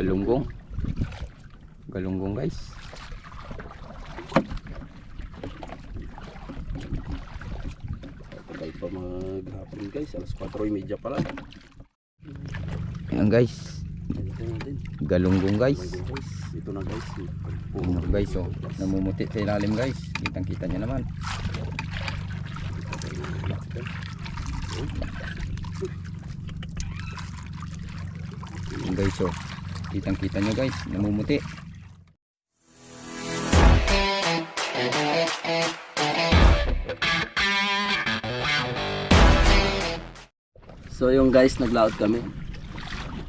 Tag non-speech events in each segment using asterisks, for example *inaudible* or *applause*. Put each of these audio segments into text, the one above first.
Galunggong. Galunggong guys. Patay pa maghapon guys. Alas 4.30 pa lang. Ayan guys. Ito. Galunggong guys. Ito guys. Ito na guys. Puno guys oh. Namumuti sa ilalim guys. Kitang kita nyo naman. Guys oh. Kitang kita nyo guys. Namumuti. So yung guys, naglaot kami.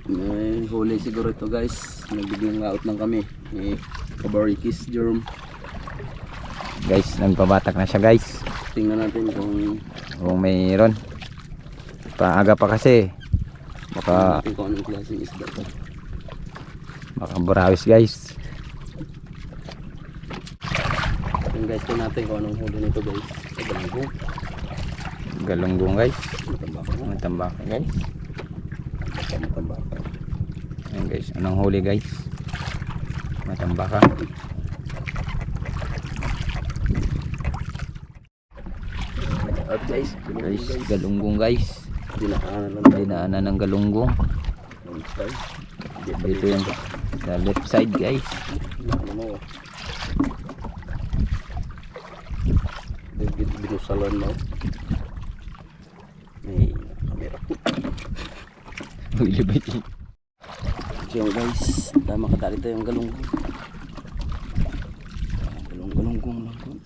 May huli siguro ito guys. Nagbiglang laot lang kami. May kabarikis germ. Guys, nagpabatak na siya guys. Tingnan natin kung Kung mayroon. Paaga pa kasi. Baka, kung anong klaseng isda ito. Baka burawis guys. Yung guys, tingnan natin kung anong huli nito guys. Kabalanggo. Galunggong guys. Matambaka guys. Matambaka. Ayan guys, anong huli guys? Matambaka. At guys, Guys, galunggong guys. Dinaanan ng galunggong. Dito yung sa left side guys. Binusalan mo. May camera ko. *laughs* Uy, libay. So guys, tama kadali tayo yung galunggong. Galung galunggong lang ikot.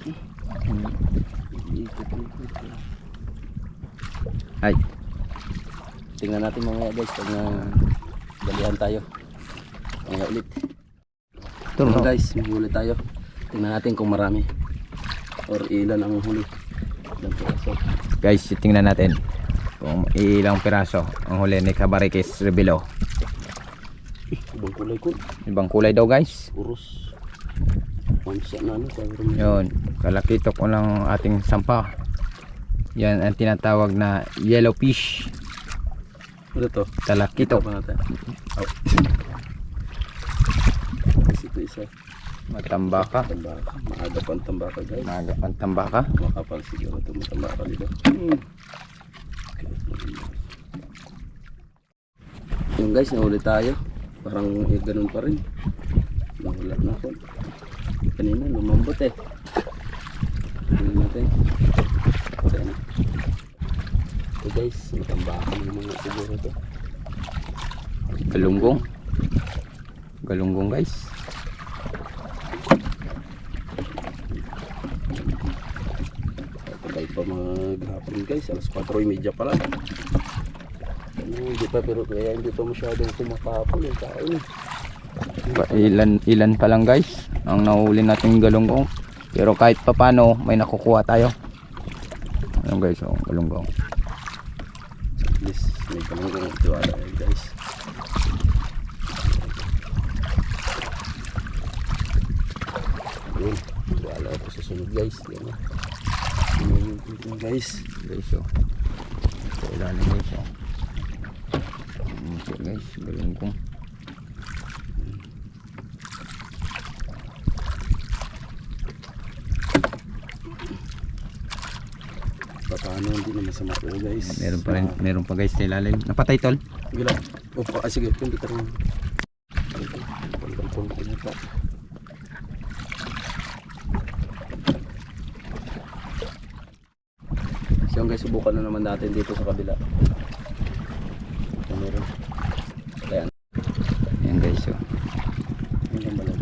Ay, Tingnan natin mamaya guys pag na balihan tayo. Mamaya ulit. ito So no. guys, huli tayo. Tingnan natin kung marami. Or ilan ang huli. Ilan piraso. Guys, tingnan natin kung ilang piraso ang huli ni Cabarikis Rebelo. Ibang kulay ko. Ibang kulay daw guys. Urus. Yun, kalakitok ko lang ating sampa. Yan ang tinatawag na yellow fish. Ano to? Talakitok. pa natin. Oh. Guys, ito isa. Matambaka. Tambaka. Maaga pa ang tambaka guys. Maga pang tambaka. Makapal siguro ito matambaka dito. Hmm. Yung guys, nahuli tayo. Parang eh, ganun pa rin. Nahula na ako. Kanina, lumambot eh. Tingnan natin. Okay na. So guys, matambaka ng mga siguro to. Galunggong. Galunggong guys. Patay pa maghapon guys, alas 4.30 pa lang. Ano, hindi pa pero kaya hindi pa masyadong kumapapol yung tao eh. Ilan, ilan pa lang guys ang nahuli nating galunggong. Pero kahit papano may nakukuha tayo. Ayun guys, oh, galunggong. Least may kalanggang tiwala yan guys. Yun, tiwala ako sa sunod guys. Yan na. Yun, yun, guys. Guys, oh. Sa ilalim guys, oh. Siya, guys, galunggong. Paano hindi na masama to guys. Meron pa rin, meron pa guys sa ilalim. Napatay tol. Gila. Oh, ah, sige, ko na pa. So guys, subukan na naman natin dito sa kabila. Meron. Ayan. Ayan guys, oh. Yun lang pala.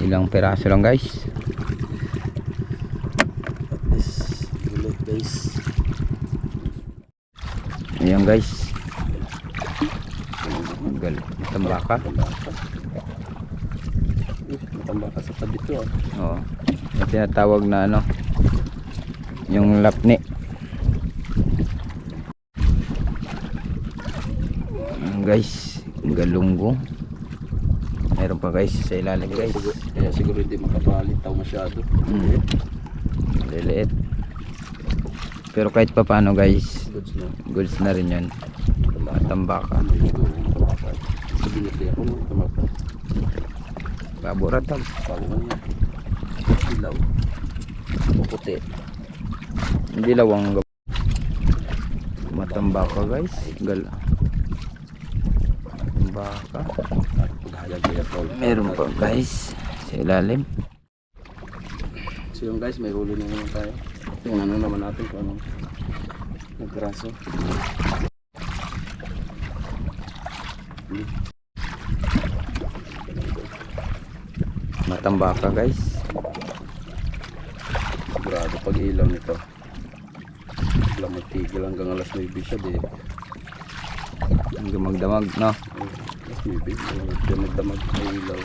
Ilang peraso lang guys. At least, ulit guys. Ayan guys. Gal, tambaka. Matambaka sa tabi to ah. Oo. Yung tinatawag na ano, yung lapni. Ayan guys, galunggong. Meron pa guys sa ilalim guys. Kaya siguro hindi makapalitaw masyado. Mm. Liliit. Pero kahit pa paano guys, Goods na. goods na rin yun. Matambaka. Tambaka. Sabi niya kaya ako nung tamaka. Baburatag. Bago ka niya. Ilaw. Puputi. Hindi lawang gab- Matambaka guys. Gal. Tambaka. Meron pa guys. Sa ilalim. So yung guys, may huli na naman tayo. Tingnan na naman natin kung anong nagkraso. Matambaka guys. Sigurado pag ilaw nito. Wala magtigil hanggang alas 9 siya di. Hanggang magdamag no. Alas 9. Kaya magdamag sa ilaw.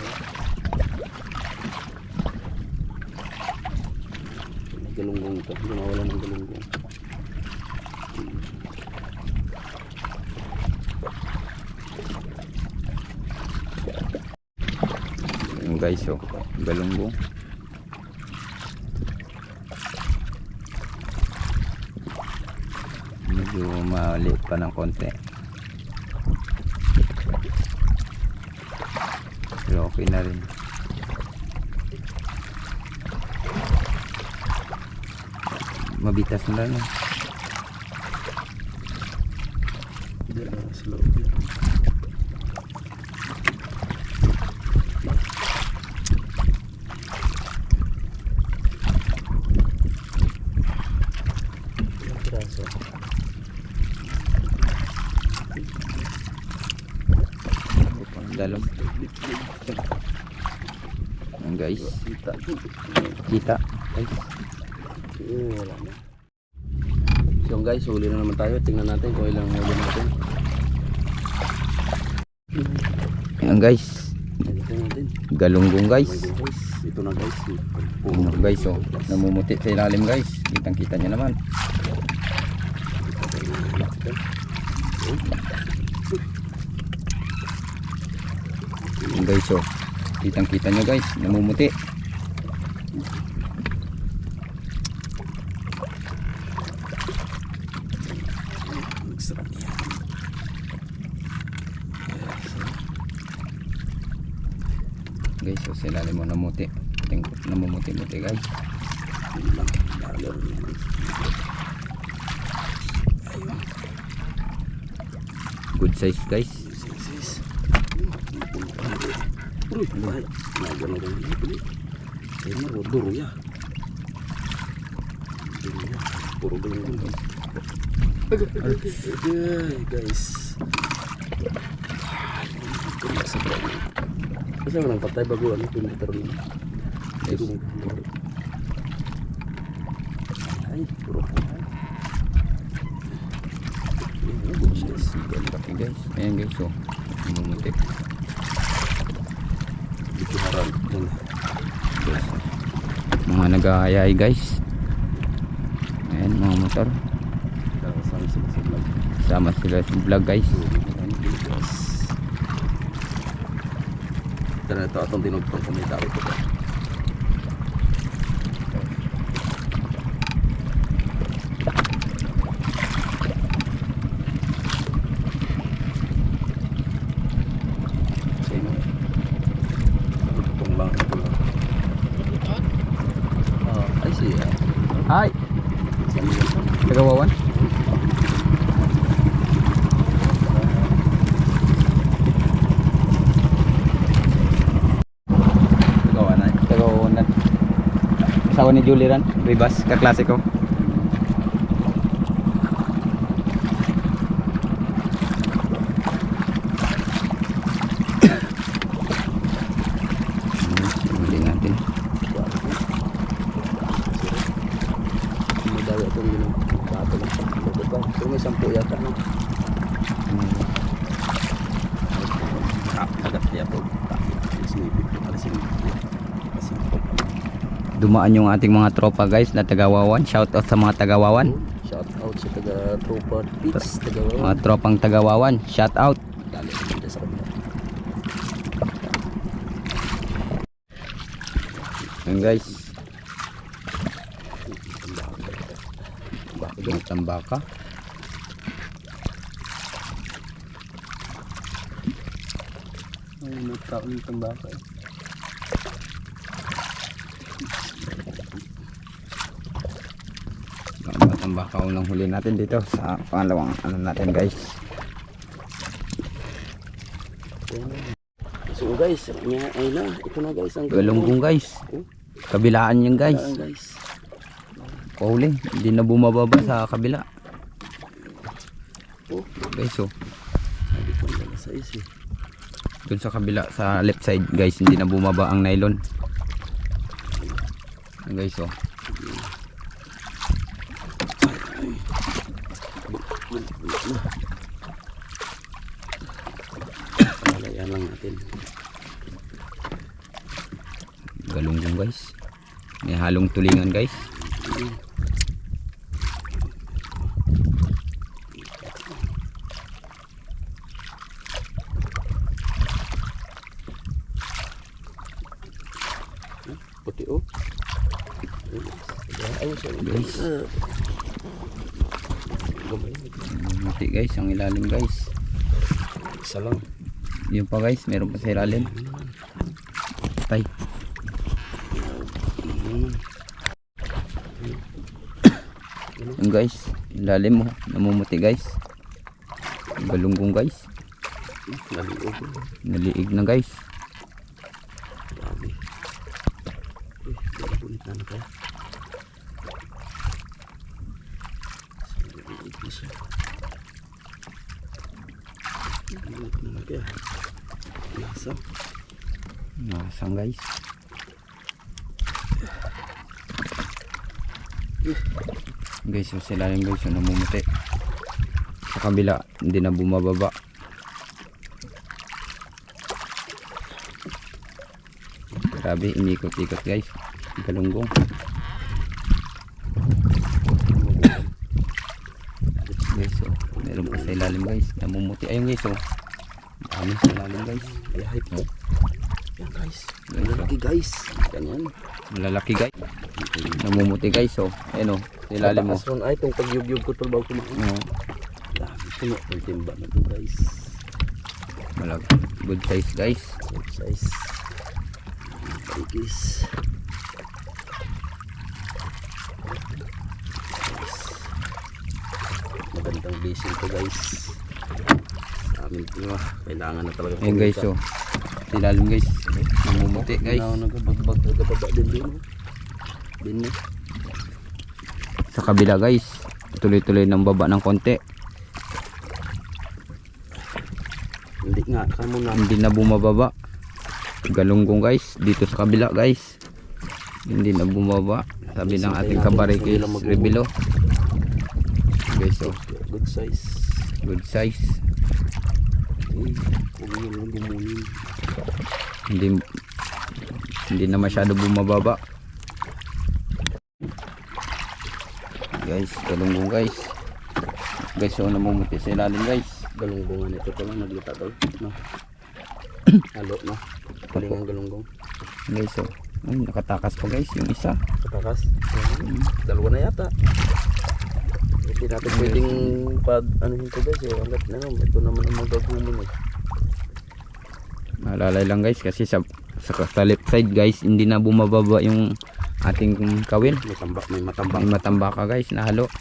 Galunggong ito. Hindi mawala ng galunggong. Yung guys oh. Galunggong. Medyo maliit pa ng konti. Pero okay na rin. Mabitas na lang. eh. Diyan na sa loob yan. Ilang piraso? Dalom. Yan guys. Kita. Kita. Guys. Wala na. So guys, huli na naman tayo. Tingnan natin kung ilang huli natin. Yan guys. Galunggong guys. Okay guys. Ito na guys. Guys oh. Namumuti sa ilalim guys. Kitang kita nyo naman. Yan guys oh. Kitang kita nyo guys. Namumuti. Sarap yan. Guys oh. Sa ilalim mo namuti. Namumuti-muti guys. Good size guys. Sis, sis. Uy, bahay. Naga na ganyan. Uy. Ay, maro. Duro ya. Duro ya. Puro ganyan Agay, guys. Kasi nga nang patay bago ano, piniter mo. Ay, kumag- Ay, puro patay. Ay. Laki guys. Ayan guys oh. Namumuti. Dito haran. Mga nag-aayay guys. Ayan mga motor. Kasama sila sa vlog. Sama sila sa vlog guys. Dan ito atong tinugtong kumita ito ba? Sino? Tugtong lang ito lang. Ah, ay siya. Hi! Saan yun? Tagawawan? Gawa na eh. Tagawawan. Asawa ni Julie ran. Ribas. Kaklase ko. Huli natin. May dawi itong yun. Bato dumaan yung ating mga tropa guys na tagawawan. Shout out sa mga tagawawan. Shout out sa taga tropa beach tagawawan. Mga tropang tagawawan. Shout out. Yan guys. Yung tambaka. Ay nagkaon yung tambaka eh. Ang tambaka unang huli natin dito sa pangalawang ano natin guys. So guys, ay, na, ito na guys ang Galunggong guys. Kabilaan yan guys. Pauli, hindi na bumababa sa kabila. Oh, Guys, oh. isi. Dun sa kabila, sa left side guys, hindi na bumaba ang nylon. Guys, oh. Palayan lang natin. Galunggong guys. May halong tulingan guys. Puti oh. Guys. Mati guys, ang ilalim guys. Isa lang. Yun pa guys, meron pa sa ilalim. Tay. Yung guys, ilalim mo, namumuti guys. Galunggong guys. Naliig na guys. Grabe. Eh, bunit na na kaya. Naliog na siya. Bunit na na kaya. Lasa. Nakasang guys. Guys, yung sila yung guys, yung namumuti. Sa kabila, hindi na bumababa. Grabe, inikot-ikot guys. Galunggong. Guys, so, meron pa sa ilalim guys. Namumuti. Ayun guys, oh. Dami sa ilalim guys. Hype mo. Yan guys. Guys, oh. Lalaki guys. Ganyan. Malalaki guys. Namumuti guys, oh. Ayun, oh. Sa ilalim mo. Taas ron ay itong pagyugyug ko tulbaw kumain. Oh. Dami. Tumo ng timba na to guys. Malaki. Good size guys. Good size. Paigis. Magandang basin to guys. Ito ah, kailangan na talaga. Ayun guys, oh. Sa ilalim guys. Namumuti guys. Nagabagbag, nagababa din din. oh. Din eh. Sa kabila guys. Tuloy-tuloy ng baba ng konti. Hindi nga, kamo na. Hindi na bumababa. Galunggong guys. Dito sa kabila guys. Hindi na bumaba. Sabi ng ating kabarikis Revilo. Guys, oh. Good size. Good size. Kung yun lang gumunin. Hindi hindi na masyado bumababa. Guys, galunggong guys. Guys, oh, namumuti sa ilalim guys. Galunggong ito to lang naglita daw. No. *clears throat* Halo no. Palingang galunggong. Guys, oh. Ay, nakatakas pa guys yung isa. Katakas. Dalawa na yata. Hindi natin pwedeng pag ano nito guys eh. Hanggat na no, ito naman ang magagumin eh. Malalay lang guys kasi sa, sa, sa left side guys hindi na bumababa yung ating kawil. May tambak, may matambak. May matambaka guys na halo.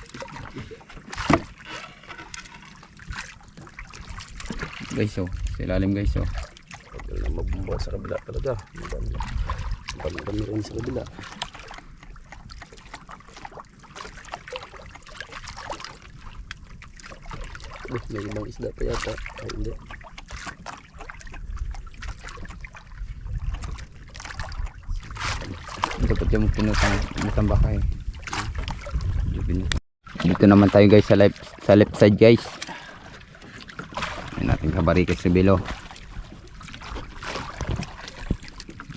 Guys oh, sa ilalim guys oh. Tagal na mabumba sa kabila talaga. Madami. Madami rin sa kabila. Eh, may ibang isda pa yata. Ay, hindi. Dapat yung pinutang matambaka eh. Dito naman tayo guys sa left sa left side guys. Ayan natin kabarikis si Bilo.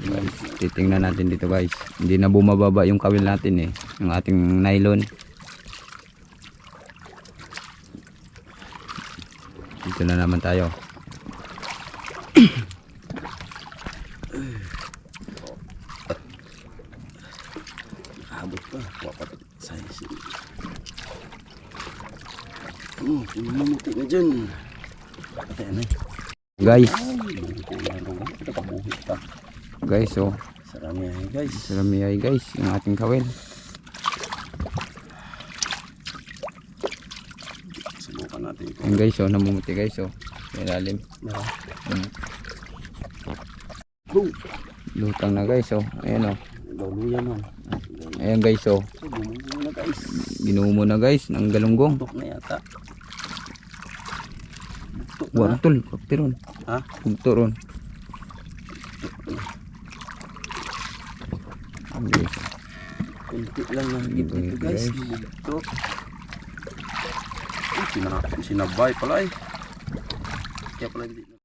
Guys, titingnan natin dito guys. Hindi na bumababa yung kawil natin eh. Yung ating nylon. Dito na naman tayo. Abot pa. Wapat size. Hmm, pumumuti na dyan. Ayan eh. Guys. Guys, oh. Sarami yan guys. Salamiyay guys, yung ating kawil. Subukan natin ito. Yan guys, oh. Namumuti guys, oh. Ilalim. Boom! Lutang na guys, oh. Ayan, oh. Luluya man. Ayan guys, oh. Bumubuo na guys. Ginumo na guys, ng galunggong. Tok na yata. Buwan tol, kaptiron. Ha? Oh. Kunti lang ng higit Kunti, dito guys. guys. Ito. Ay, sina sinabay pala eh. Kaya pala hindi na.